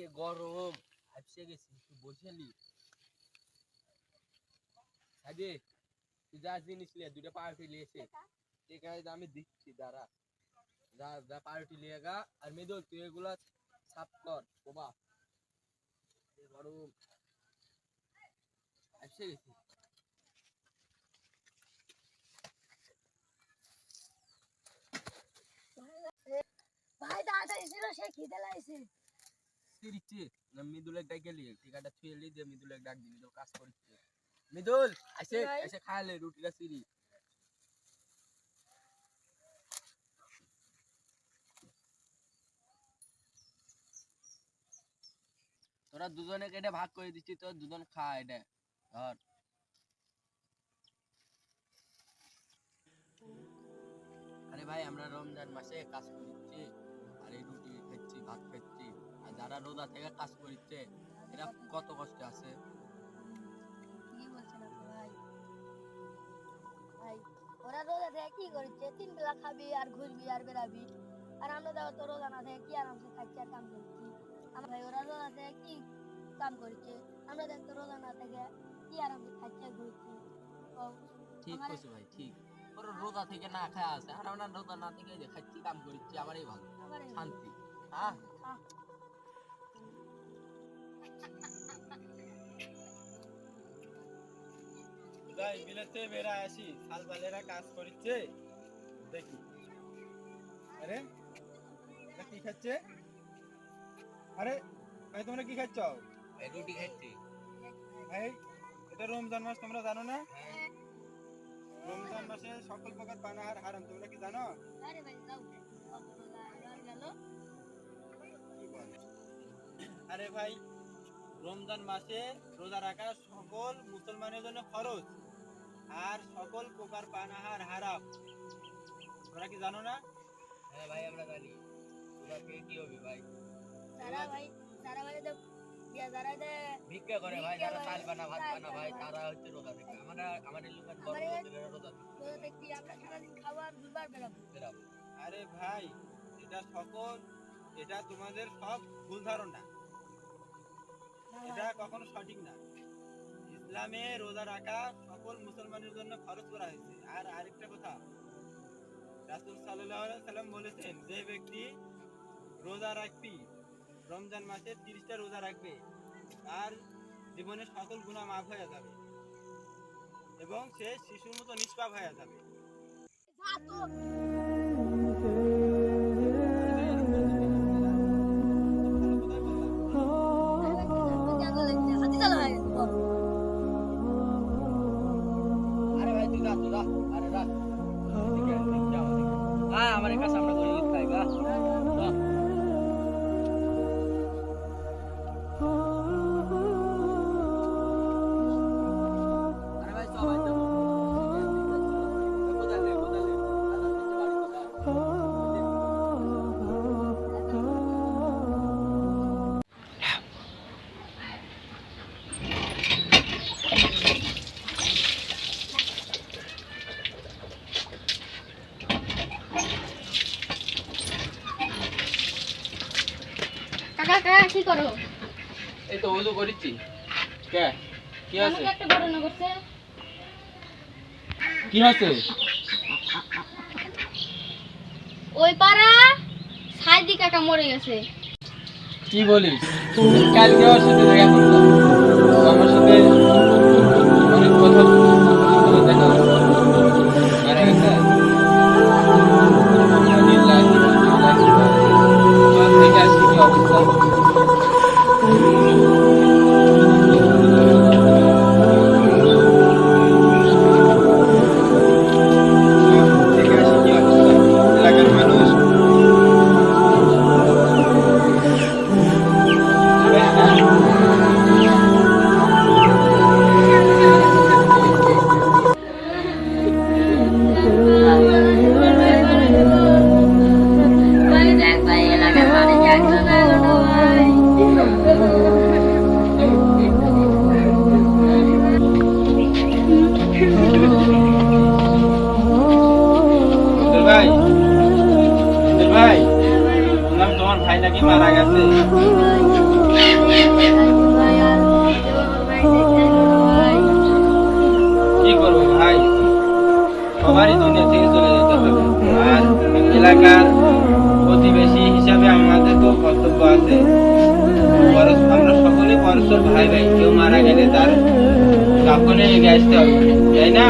যে গরম। হাসে গেছি তুই বসেলি সাজে তুই যা জিনিস লিয়ে দুটো পাউরুটি লিয়েছে ঠিক আছে আমি দিচ্ছি দাঁড়া। যা যা পাউরুটি লিয়ে গা। আর মেদল তুই এগুলা সাফ কর বাবা গরম। হাসে গেছি। ভাই তাড়াতাড়ি ছিল সে খিদে লাগছে। না মিদুলের ডাক গেলি ঠিকাটা দিয়ে মিদুলের ডাক দিলি তোর কাজ করছে মিদুল এসে রুটিটা সিরি তোরা দুজনে কেটে ভাগ করে দিচ্ছি তোর দুজন খা এটা ধর। আরে ভাই আমরা রমজান মাসে কাজ করছি আর এই রুটি খাচ্ছি ভাত খাচ্ছি। যারা রোজা থেকে কাজ করছে এরা কত কষ্টে আছে? ওরা রোজা থেকে কি করছে তিন বেলা খাবি আর ঘুরবি আর বেরাবি আর আমরা দেখো তো রোজা না থেকে কি আরামসে খাচ্ছি আর কাম করছি? আমার ভাই ওরা রোজা থেকে কি কাম করছে আমরা রোজা না থেকে কি আরামসে খাচ্ছি আর ঘুরছি? ঠিক কইছো ভাই ঠিক। ওরা রোজা থেকে না খায় আছে আর আমরা রোজা না থেকে খাচ্ছি কাম করছি আমারই ভালো। শান্তি। হ্যাঁ। যাই বিলেতে বেড়া আসি। শালবালেরা কাজ করছে দেখি। আরে এটা কি খাচ্ছে? আরে ভাই তোমরা কি খাচ্ছ? এই রুটি খাচ্ছি। ভাই এটা রমজান মাস তোমরা জানো না? রমজান মাসে সকল প্রকার পানাহার হারাম তোমরা কি জানো? ভাই যাও? আরে ভাই রমজান মাসে রোজা রাখা সকল মুসলমানের জন্য খরচ আর সকল প্রকার পানাহার হারাম। তোমরা কি জানো না? হ্যাঁ ভাই আমরা জানি। রোজা থেকে কি হবে ভাই? সারা ভাই সারা ভাই তো যারা দে ভিক্ষা করে ভাই যারা চাল বানা ভাত বানা ভাই তারা হচ্ছে রোজা থেকে আমরা আমাদের লোকের বড় রোজা থেকে রোজা দেখছি আমরা সারাদিন খাওয়া দুবার বেরাবো। বেরাবো। আরে ভাই এটা সকল এটা তোমাদের সব ভুল ধারণা। এটা কখনো সঠিক না। ইসলামে রোজা রাখা সকল মুসলমানের জন্য খরচ করা হয়েছে। আর আরেকটা কথা, রাসুল সাল্লাম বলেছেন, যে ব্যক্তি রোজা রাখবি, রমজান মাসে তিরিশটা রোজা রাখবে, তার জীবনের সকল গুণা মাফ হয়ে যাবে এবং সে শিশুর মতো নিষ্পাপ হয়ে যাবে। হ্যাঁ কাকা কি করো? এই তো ওযু করিছি কে? কি আছে একটা বড় করছে কি আছে ওই পাড়া সাইদি কাকা মরে গেছে। কি বলিস? কালকে ওর সাথে দেখা করলাম। আমার সাথে অনেক কথা তো কর্তব্য আছে আমরা সকলে পরস্পর ভাই ভাই, কেউ মারা তার কাপনে এগিয়ে তাই না?